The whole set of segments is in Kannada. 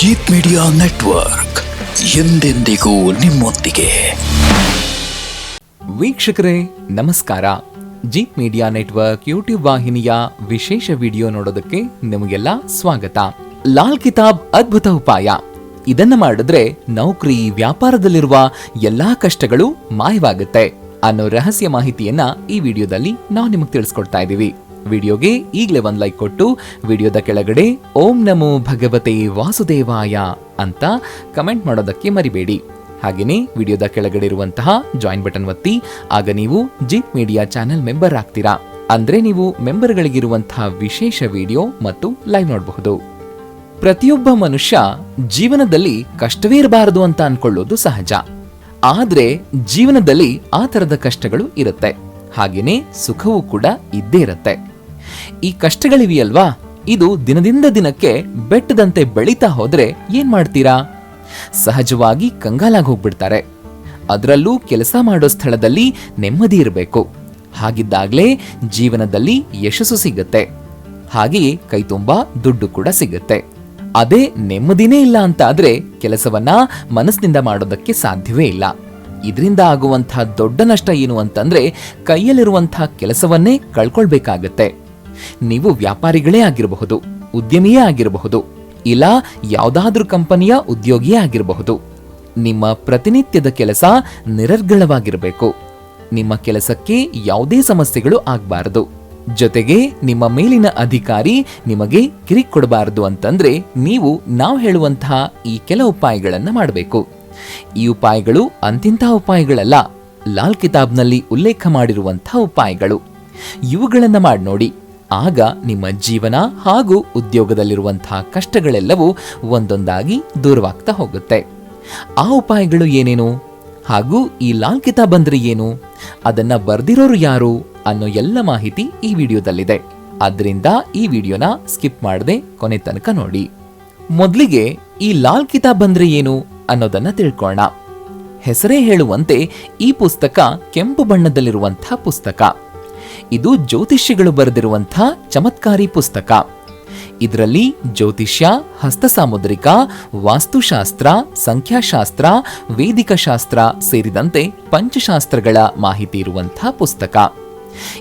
ಜೀತ್ ಮೀಡಿಯಾ ನೆಟ್ವರ್ಕ್ ಎಂದೆಂದಿಗೂ ನಿಮ್ಮೊಂದಿಗೆ. ವೀಕ್ಷಕರೇ, ನಮಸ್ಕಾರ. ಜೀಪ್ ಮೀಡಿಯಾ ನೆಟ್ವರ್ಕ್ ಯೂಟ್ಯೂಬ್ ವಾಹಿನಿಯ ವಿಶೇಷ ವಿಡಿಯೋ ನೋಡೋದಕ್ಕೆ ನಿಮಗೆಲ್ಲ ಸ್ವಾಗತ. ಲಾಲ್ ಕಿತಾಬ್ ಅದ್ಭುತ ಉಪಾಯ. ಇದನ್ನ ಮಾಡಿದ್ರೆ ನೌಕರಿ, ವ್ಯಾಪಾರದಲ್ಲಿರುವ ಎಲ್ಲಾ ಕಷ್ಟಗಳು ಮಾಯವಾಗುತ್ತೆ ಅನ್ನೋ ರಹಸ್ಯ ಮಾಹಿತಿಯನ್ನ ಈ ವಿಡಿಯೋದಲ್ಲಿ ನಾವು ನಿಮಗೆ ತಿಳಿಸ್ಕೊಡ್ತಾ ಇದ್ದೀವಿ ವಿಡಿಯೋಗೆ ಈಗಲೇ ಒಂದು ಲೈಕ್ ಕೊಟ್ಟು ವಿಡಿಯೋದ ಕೆಳಗಡೆ ಓಂ ನಮೋ ಭಗವತೆ ವಾಸುದೇವಾಯ ಅಂತ ಕಮೆಂಟ್ ಮಾಡೋದಕ್ಕೆ ಮರಿಬೇಡಿ. ಹಾಗೆಯೇ ವಿಡಿಯೋದ ಕೆಳಗಡೆ ಇರುವಂತಹ ಜಾಯಿನ್ ಬಟನ್ ಒತ್ತಿ, ಆಗ ನೀವು ಜೀಪ್ ಮೀಡಿಯಾ ಚಾನೆಲ್ ಮೆಂಬರ್ ಆಗ್ತೀರಾ. ಅಂದ್ರೆ ನೀವು ಮೆಂಬರ್ಗಳಿಗಿರುವಂತಹ ವಿಶೇಷ ವಿಡಿಯೋ ಮತ್ತು ಲೈವ್ ನೋಡಬಹುದು. ಪ್ರತಿಯೊಬ್ಬ ಮನುಷ್ಯ ಜೀವನದಲ್ಲಿ ಕಷ್ಟವೇ ಇರಬಾರದು ಅಂತ ಅನ್ಕೊಳ್ಳೋದು ಸಹಜ. ಆದ್ರೆ ಜೀವನದಲ್ಲಿ ಆ ತರದ ಕಷ್ಟಗಳು ಇರುತ್ತೆ. ಹಾಗೆಯೇ ಸುಖವೂ ಕೂಡ ಇದ್ದೇ ಇರುತ್ತೆ. ಈ ಕಷ್ಟಗಳಿವೆಯಲ್ವಾ? ಇದು ದಿನದಿಂದ ದಿನಕ್ಕೆ ಬೆಟ್ಟದಂತೆ ಬೆಳೀತಾ ಹೋದ್ರೆ ಏನ್ ಮಾಡ್ತೀರಾ? ಸಹಜವಾಗಿ ಕಂಗಾಲಾಗಿ ಹೋಗ್ಬಿಡ್ತಾರೆ. ಅದರಲ್ಲೂ ಕೆಲಸ ಮಾಡೋ ಸ್ಥಳದಲ್ಲಿ ನೆಮ್ಮದಿ ಇರಬೇಕು. ಹಾಗಿದ್ದಾಗ್ಲೇ ಜೀವನದಲ್ಲಿ ಯಶಸ್ಸು ಸಿಗುತ್ತೆ. ಹಾಗೆಯೇ ಕೈ ತುಂಬಾ ದುಡ್ಡು ಕೂಡ ಸಿಗುತ್ತೆ. ಅದೇ ನೆಮ್ಮದಿನೇ ಇಲ್ಲ ಅಂತ ಆದ್ರೆ ಕೆಲಸವನ್ನ ಮನಸ್ಸಿನಿಂದ ಮಾಡೋದಕ್ಕೆ ಸಾಧ್ಯವೇ ಇಲ್ಲ. ಇದರಿಂದ ಆಗುವಂತಹ ದೊಡ್ಡ ನಷ್ಟ ಏನು ಅಂತಂದ್ರೆ ಕೈಯಲ್ಲಿರುವಂತಹ ಕೆಲಸವನ್ನೇ ಕಳ್ಕೊಳ್ಬೇಕಾಗತ್ತೆ. ನೀವು ವ್ಯಾಪಾರಿಗಳೇ ಆಗಿರಬಹುದು, ಉದ್ಯಮಿಯೇ ಆಗಿರಬಹುದು, ಇಲ್ಲ ಯಾವುದಾದ್ರೂ ಕಂಪನಿಯ ಉದ್ಯೋಗಿಯೇ ಆಗಿರಬಹುದು. ನಿಮ್ಮ ಪ್ರತಿನಿತ್ಯದ ಕೆಲಸ ನಿರರ್ಗಳವಾಗಿರಬೇಕು. ನಿಮ್ಮ ಕೆಲಸಕ್ಕೆ ಯಾವುದೇ ಸಮಸ್ಯೆಗಳು ಆಗಬಾರದು. ಜೊತೆಗೆ ನಿಮ್ಮ ಮೇಲಿನ ಅಧಿಕಾರಿ ನಿಮಗೆ ಕಿರಿಕ್ ಕೊಡಬಾರದು ಅಂತಂದ್ರೆ ನೀವು ನಾವು ಹೇಳುವಂತಹ ಈ ಕೆಲ ಉಪಾಯಗಳನ್ನ ಮಾಡಬೇಕು. ಈ ಉಪಾಯಗಳು ಅಂತಿಂತಹ ಉಪಾಯಗಳಲ್ಲ, ಲಾಲ್ ಕಿತಾಬ್ನಲ್ಲಿ ಉಲ್ಲೇಖ ಮಾಡಿರುವಂತಹ ಉಪಾಯಗಳು. ಇವುಗಳನ್ನ ಮಾಡಿ ನೋಡಿ. ಆಗ ನಿಮ್ಮ ಜೀವನ ಹಾಗೂ ಉದ್ಯೋಗದಲ್ಲಿರುವಂತಹ ಕಷ್ಟಗಳೆಲ್ಲವೂ ಒಂದೊಂದಾಗಿ ದೂರವಾಗ್ತಾ ಹೋಗುತ್ತೆ. ಆ ಉಪಾಯಗಳು ಏನೇನು? ಹಾಗೂ ಈ ಲಾಲ್ ಕಿತಾಬ್ ಅಂದ್ರೆ ಏನು? ಅದನ್ನ ಬರೆದಿರೋರು ಯಾರು? ಅನ್ನೋ ಎಲ್ಲ ಮಾಹಿತಿ ಈ ವಿಡಿಯೋದಲ್ಲಿದೆ. ಆದ್ದರಿಂದ ಈ ವಿಡಿಯೋನ ಸ್ಕಿಪ್ ಮಾಡದೆ ಕೊನೆ ತನಕ ನೋಡಿ. ಮೊದಲಿಗೆ ಈ ಲಾಲ್ ಕಿತಾಬ್ ಅಂದ್ರೆ ಏನು ಅನ್ನೋದನ್ನ ತಿಳ್ಕೊಳ್ಳೋಣ ಹೆಸರೇ ಹೇಳುವಂತೆ ಈ ಪುಸ್ತಕ ಕೆಂಪು ಬಣ್ಣದಲ್ಲಿರುವಂತಹ ಪುಸ್ತಕ. ಇದು ಜ್ಯೋತಿಷ್ಯಗಳು ಬರೆದಿರುವಂಥ ಚಮತ್ಕಾರಿ ಪುಸ್ತಕ. ಇದರಲ್ಲಿ ಜ್ಯೋತಿಷ್ಯ, ಹಸ್ತಸಾಮುದ್ರಿಕ, ವಾಸ್ತುಶಾಸ್ತ್ರ, ಸಂಖ್ಯಾಶಾಸ್ತ್ರ ವೇದಿಕ ಶಾಸ್ತ್ರ ಸೇರಿದಂತೆ ಪಂಚಶಾಸ್ತ್ರಗಳ ಮಾಹಿತಿ ಇರುವಂಥ ಪುಸ್ತಕ.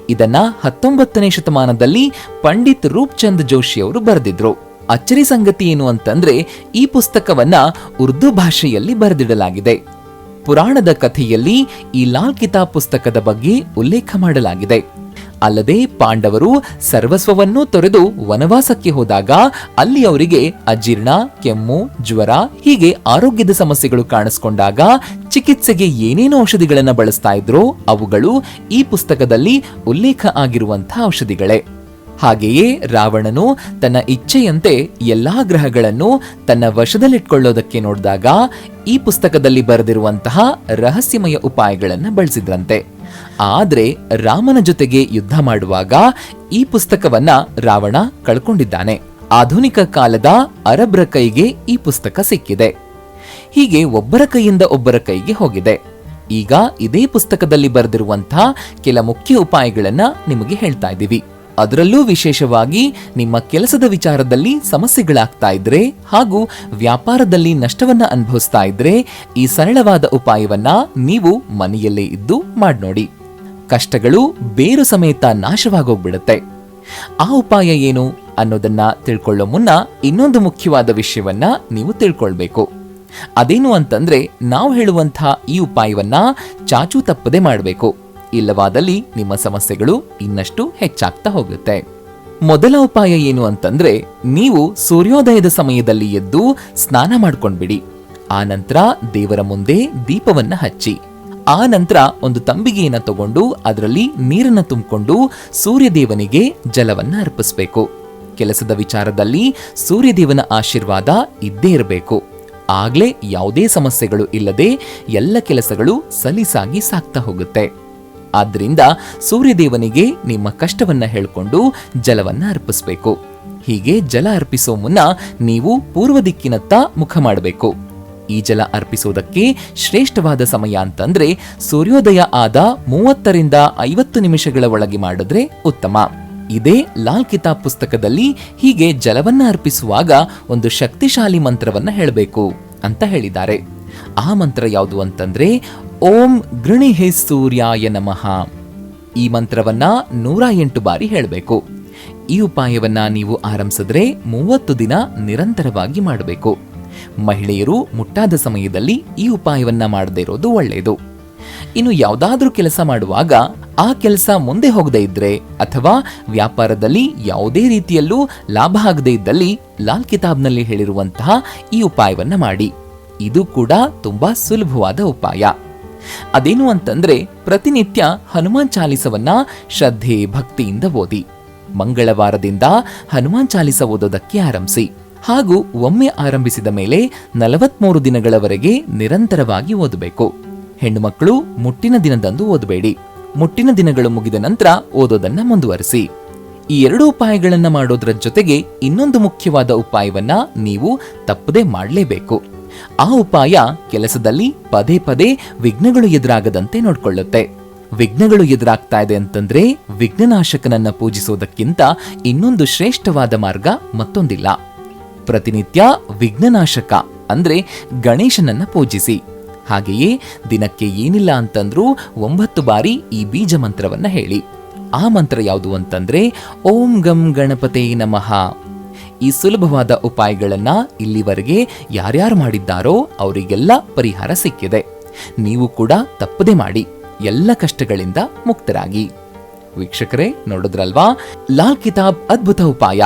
ಇದನ್ನ ಹತ್ತೊಂಬತ್ತನೇ ಶತಮಾನದಲ್ಲಿ ಪಂಡಿತ್ ರೂಪ್ಚಂದ್ ಜೋಶಿ ಅವರು ಬರೆದಿದ್ರು. ಅಚ್ಚರಿ ಸಂಗತಿ ಏನು ಅಂತಂದ್ರೆ ಈ ಪುಸ್ತಕವನ್ನ ಉರ್ದು ಭಾಷೆಯಲ್ಲಿ ಬರೆದಿಡಲಾಗಿದೆ. ಪುರಾಣದ ಕಥೆಯಲ್ಲಿ ಈ ಲಾಲ್ ಕಿತಾಬ್ ಪುಸ್ತಕದ ಬಗ್ಗೆ ಉಲ್ಲೇಖ ಮಾಡಲಾಗಿದೆ. ಅಲ್ಲದೆ ಪಾಂಡವರು ಸರ್ವಸ್ವವನ್ನೂ ತೊರೆದು ವನವಾಸಕ್ಕೆ ಹೋದಾಗ ಅಲ್ಲಿ ಅವರಿಗೆ ಅಜೀರ್ಣ, ಕೆಮ್ಮು, ಜ್ವರ, ಹೀಗೆ ಆರೋಗ್ಯದ ಸಮಸ್ಯೆಗಳು ಕಾಣಿಸ್ಕೊಂಡಾಗ ಚಿಕಿತ್ಸೆಗೆ ಏನೇನು ಔಷಧಿಗಳನ್ನು ಬಳಸ್ತಾ ಇದ್ರೋ ಅವುಗಳು ಈ ಪುಸ್ತಕದಲ್ಲಿ ಉಲ್ಲೇಖ ಆಗಿರುವಂತಹ ಔಷಧಿಗಳೇ. ಹಾಗೆಯೇ ರಾವಣನು ತನ್ನ ಇಚ್ಛೆಯಂತೆ ಎಲ್ಲಾ ಗ್ರಹಗಳನ್ನು ತನ್ನ ವಶದಲ್ಲಿಟ್ಕೊಳ್ಳೋದಕ್ಕೆ ನೋಡಿದಾಗ ಈ ಪುಸ್ತಕದಲ್ಲಿ ಬರೆದಿರುವಂತಹ ರಹಸ್ಯಮಯ ಉಪಾಯಗಳನ್ನು ಬಳಸಿದ್ರಂತೆ. ಆದರೆ ರಾಮನ ಜೊತೆಗೆ ಯುದ್ಧ ಮಾಡುವಾಗ ಈ ಪುಸ್ತಕವನ್ನ ರಾವಣ ಕಳ್ಕೊಂಡಿದ್ದಾನೆ. ಆಧುನಿಕ ಕಾಲದ ಅರಬ್ರ ಕೈಗೆ ಈ ಪುಸ್ತಕ ಸಿಕ್ಕಿದೆ. ಹೀಗೆ ಒಬ್ಬರ ಕೈಯಿಂದ ಒಬ್ಬರ ಕೈಗೆ ಹೋಗಿದೆ. ಈಗ ಇದೇ ಪುಸ್ತಕದಲ್ಲಿ ಬರೆದಿರುವಂತಹ ಕೆಲ ಮುಖ್ಯ ಉಪಾಯಗಳನ್ನ ನಿಮಗೆ ಹೇಳ್ತಾ ಇದ್ದೀವಿ. ಅದರಲ್ಲೂ ವಿಶೇಷವಾಗಿ ನಿಮ್ಮ ಕೆಲಸದ ವಿಚಾರದಲ್ಲಿ ಸಮಸ್ಯೆಗಳಾಗ್ತಾ ಇದ್ರೆ ಹಾಗೂ ವ್ಯಾಪಾರದಲ್ಲಿ ನಷ್ಟವನ್ನ ಅನುಭವಿಸ್ತಾ ಇದ್ರೆ ಈ ಸರಳವಾದ ಉಪಾಯವನ್ನ ನೀವು ಮನೆಯಲ್ಲೇ ಇದ್ದು ಮಾಡ್ನೋಡಿ. ಕಷ್ಟಗಳು ಬೇರು ಸಮೇತ ನಾಶವಾಗೋಗ್ಬಿಡುತ್ತೆ. ಆ ಉಪಾಯ ಏನು ಅನ್ನೋದನ್ನ ತಿಳ್ಕೊಳ್ಳೋ ಮುನ್ನ ಇನ್ನೊಂದು ಮುಖ್ಯವಾದ ವಿಷಯವನ್ನ ನೀವು ತಿಳ್ಕೊಳ್ಬೇಕು. ಅದೇನು ಅಂತಂದ್ರೆ ನಾವು ಹೇಳುವಂತಹ ಈ ಉಪಾಯವನ್ನ ಚಾಚು ತಪ್ಪದೆ ಮಾಡಬೇಕು. ಇಲ್ಲವಾದಲ್ಲಿ ನಿಮ್ಮ ಸಮಸ್ಯೆಗಳು ಇನ್ನಷ್ಟು ಹೆಚ್ಚಾಗ್ತಾ ಹೋಗುತ್ತೆ. ಮೊದಲ ಉಪಾಯ ಏನು ಅಂತಂದ್ರೆ, ನೀವು ಸೂರ್ಯೋದಯದ ಸಮಯದಲ್ಲಿ ಎದ್ದು ಸ್ನಾನ ಮಾಡ್ಕೊಂಡ್ಬಿಡಿ. ಆ ನಂತರ ದೇವರ ಮುಂದೆ ದೀಪವನ್ನ ಹಚ್ಚಿ. ಆ ನಂತರ ಒಂದು ತಂಬಿಗೆಯನ್ನ ತಗೊಂಡು ಅದರಲ್ಲಿ ನೀರನ್ನ ತುಂಬಿಕೊಂಡು ಸೂರ್ಯದೇವನಿಗೆ ಜಲವನ್ನ ಅರ್ಪಿಸಬೇಕು. ಕೆಲಸದ ವಿಚಾರದಲ್ಲಿ ಸೂರ್ಯದೇವನ ಆಶೀರ್ವಾದ ಇದ್ದೇ ಇರಬೇಕು. ಆಗ್ಲೇ ಯಾವುದೇ ಸಮಸ್ಯೆಗಳು ಇಲ್ಲದೆ ಎಲ್ಲ ಕೆಲಸಗಳು ಸಲೀಸಾಗಿ ಸಾಗ್ತಾ ಹೋಗುತ್ತೆ. ಆದ್ರಿಂದ ಸೂರ್ಯದೇವನಿಗೆ ನಿಮ್ಮ ಕಷ್ಟವನ್ನ ಹೇಳಿಕೊಂಡು ಜಲವನ್ನ ಅರ್ಪಿಸಬೇಕು. ಹೀಗೆ ಜಲ ಅರ್ಪಿಸೋ ಮುನ್ನ ನೀವು ಪೂರ್ವ ದಿಕ್ಕಿನತ್ತ ಮುಖ ಮಾಡಬೇಕು. ಈ ಜಲ ಅರ್ಪಿಸೋದಕ್ಕೆ ಶ್ರೇಷ್ಠವಾದ ಸಮಯ ಅಂತಂದ್ರೆ ಸೂರ್ಯೋದಯ ಆದ ಮೂವತ್ತರಿಂದ ಐವತ್ತು ನಿಮಿಷಗಳ ಒಳಗೆ ಮಾಡಿದ್ರೆ ಉತ್ತಮ. ಇದೇ ಲಾಲ್ ಕಿತಾಬ್ ಪುಸ್ತಕದಲ್ಲಿ ಹೀಗೆ ಜಲವನ್ನ ಅರ್ಪಿಸುವಾಗ ಒಂದು ಶಕ್ತಿಶಾಲಿ ಮಂತ್ರವನ್ನ ಹೇಳಬೇಕು ಅಂತ ಹೇಳಿದ್ದಾರೆ. ಆ ಮಂತ್ರ ಯಾವುದು ಅಂತಂದ್ರೆ, ಓಂ ಗೃಣಿಹೆ ಸೂರ್ಯಾಯ ನಮಃ. ಈ ಮಂತ್ರವನ್ನ ನೂರ ಎಂಟು ಬಾರಿ ಹೇಳಬೇಕು. ಈ ಉಪಾಯವನ್ನ ನೀವು ಆರಂಭಿಸಿದ್ರೆ ಮೂವತ್ತು ದಿನ ನಿರಂತರವಾಗಿ ಮಾಡಬೇಕು. ಮಹಿಳೆಯರು ಮುಟ್ಟಾದ ಸಮಯದಲ್ಲಿ ಈ ಉಪಾಯವನ್ನ ಮಾಡದೇ ಇರೋದು ಒಳ್ಳೆಯದು ಇನ್ನು ಯಾವುದಾದ್ರೂ ಕೆಲಸ ಮಾಡುವಾಗ ಆ ಕೆಲಸ ಮುಂದೆ ಹೋಗದೇ ಇದ್ರೆ ಅಥವಾ ವ್ಯಾಪಾರದಲ್ಲಿ ಯಾವುದೇ ರೀತಿಯಲ್ಲೂ ಲಾಭ ಆಗದೇ ಇದ್ದಲ್ಲಿ ಲಾಲ್ ಕಿತಾಬ್ನಲ್ಲಿ ಹೇಳಿರುವಂತಹ ಈ ಉಪಾಯವನ್ನ ಮಾಡಿ. ಇದು ಕೂಡ ತುಂಬಾ ಸುಲಭವಾದ ಉಪಾಯ. ಅದೇನು ಅಂತಂದ್ರೆ ಪ್ರತಿನಿತ್ಯ ಹನುಮಾನ್ ಚಾಲಿಸವನ್ನ ಶ್ರದ್ಧೆ, ಭಕ್ತಿಯಿಂದ ಓದಿ. ಮಂಗಳವಾರದಿಂದ ಹನುಮಾನ್ ಚಾಲಿಸ ಓದೋದಕ್ಕೆ ಆರಂಭಿಸಿ. ಹಾಗೂ ಒಮ್ಮೆ ಆರಂಭಿಸಿದ ಮೇಲೆ ನಲವತ್ಮೂರು ದಿನಗಳವರೆಗೆ ನಿರಂತರವಾಗಿ ಓದಬೇಕು. ಹೆಣ್ಣುಮಕ್ಕಳು ಮುಟ್ಟಿನ ದಿನದಂದು ಓದಬೇಡಿ. ಮುಟ್ಟಿನ ದಿನಗಳು ಮುಗಿದ ನಂತರ ಓದೋದನ್ನ ಮುಂದುವರಿಸಿ. ಈ ಎರಡು ಉಪಾಯಗಳನ್ನ ಮಾಡೋದ್ರ ಜೊತೆಗೆ ಇನ್ನೊಂದು ಮುಖ್ಯವಾದ ಉಪಾಯವನ್ನ ನೀವು ತಪ್ಪದೇ ಮಾಡಲೇಬೇಕು. ಆ ಉಪಾಯ ಕೆಲಸದಲ್ಲಿ ಪದೇ ಪದೇ ವಿಘ್ನಗಳು ಎದುರಾಗದಂತೆ ನೋಡ್ಕೊಳ್ಳುತ್ತೆ. ವಿಘ್ನಗಳು ಎದುರಾಗ್ತಾ ಇದೆ ಅಂತಂದ್ರೆ ವಿಘ್ನನಾಶಕನನ್ನ ಪೂಜಿಸೋದಕ್ಕಿಂತ ಇನ್ನೊಂದು ಶ್ರೇಷ್ಠವಾದ ಮಾರ್ಗ ಮತ್ತೊಂದಿಲ್ಲ. ಪ್ರತಿನಿತ್ಯ ವಿಘ್ನನಾಶಕ ಅಂದ್ರೆ ಗಣೇಶನನ್ನ ಪೂಜಿಸಿ. ಹಾಗೆಯೇ ದಿನಕ್ಕೆ ಏನಿಲ್ಲ ಅಂತಂದ್ರೂ ಒಂಬತ್ತು ಬಾರಿ ಈ ಬೀಜ ಮಂತ್ರವನ್ನ ಹೇಳಿ. ಆ ಮಂತ್ರ ಯಾವುದು ಅಂತಂದ್ರೆ ಓಂ ಗಂ ಗಣಪತೇ ನಮಃ. ಈ ಸುಲಭವಾದ ಉಪಾಯಗಳನ್ನು ಇಲ್ಲಿವರೆಗೆ ಯಾರ್ಯಾರು ಮಾಡಿದ್ದಾರೋ ಅವರಿಗೆಲ್ಲ ಪರಿಹಾರ ಸಿಕ್ಕಿದೆ. ನೀವು ಕೂಡ ತಪ್ಪದೆ ಮಾಡಿ ಎಲ್ಲ ಕಷ್ಟಗಳಿಂದ ಮುಕ್ತರಾಗಿ. ವೀಕ್ಷಕರೇ, ನೋಡಿದ್ರಲ್ವಾ? ಲಾಲ್ ಕಿತಾಬ್ ಅದ್ಭುತ ಉಪಾಯ.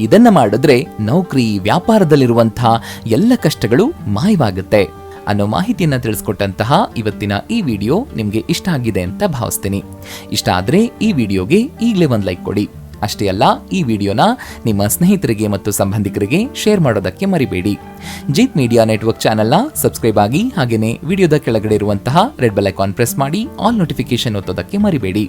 ಇದನ್ನ ಮಾಡಿದ್ರೆ ನೌಕರಿ ವ್ಯಾಪಾರದಲ್ಲಿರುವಂತಹ ಎಲ್ಲ ಕಷ್ಟಗಳು ಮಾಯವಾಗುತ್ತೆ. ಅನ್ನೋ ಮಾಹಿತಿಯನ್ನ ತಿಳಿಸ್ಕೊಟ್ಟಂತಹ ಇವತ್ತಿನ ಈ ವಿಡಿಯೋ ನಿಮ್ಗೆ ಇಷ್ಟ ಆಗಿದೆ ಅಂತ ಭಾವಿಸ್ತೀನಿ. ಇಷ್ಟ ಆದ್ರೆ ಈ ವಿಡಿಯೋಗೆ ಈಗಲೇ ಒಂದು ಲೈಕ್ ಕೊಡಿ. ಅಷ್ಟೇ ಅಲ್ಲ, ಈ ವಿಡಿಯೋನ ನಿಮ್ಮ ಸ್ನೇಹಿತರಿಗೆ ಮತ್ತು ಸಂಬಂಧಿಕರಿಗೆ ಶೇರ್ ಮಾಡೋದಕ್ಕೆ ಮರಿಬೇಡಿ. ಜೀತ್ ಮೀಡಿಯಾ ನೆಟ್ವರ್ಕ್ ಚಾನೆಲ್ನ ಸಬ್ಸ್ಕ್ರೈಬ್ ಆಗಿ ಹಾಗೆಯೇ ವಿಡಿಯೋದ ಕೆಳಗಡೆ ಇರುವಂತಹ ರೆಡ್ ಬೆಲ್ ಐಕಾನ್ ಪ್ರೆಸ್ ಮಾಡಿ ಆಲ್ ನೋಟಿಫಿಕೇಶನ್ ಒತ್ತೋದಕ್ಕೆ ಮರಿಬೇಡಿ.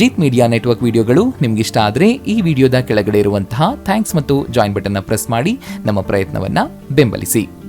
ಜೀತ್ ಮೀಡಿಯಾ ನೆಟ್ವರ್ಕ್ ವಿಡಿಯೋಗಳು ನಿಮ್ಗೆ ಇಷ್ಟ ಆದರೆ ಈ ವಿಡಿಯೋದ ಕೆಳಗಡೆ ಇರುವಂತಹ ಥ್ಯಾಂಕ್ಸ್ ಮತ್ತು ಜಾಯಿನ್ ಬಟನ್ನ ಪ್ರೆಸ್ ಮಾಡಿ ನಮ್ಮ ಪ್ರಯತ್ನವನ್ನು ಬೆಂಬಲಿಸಿ.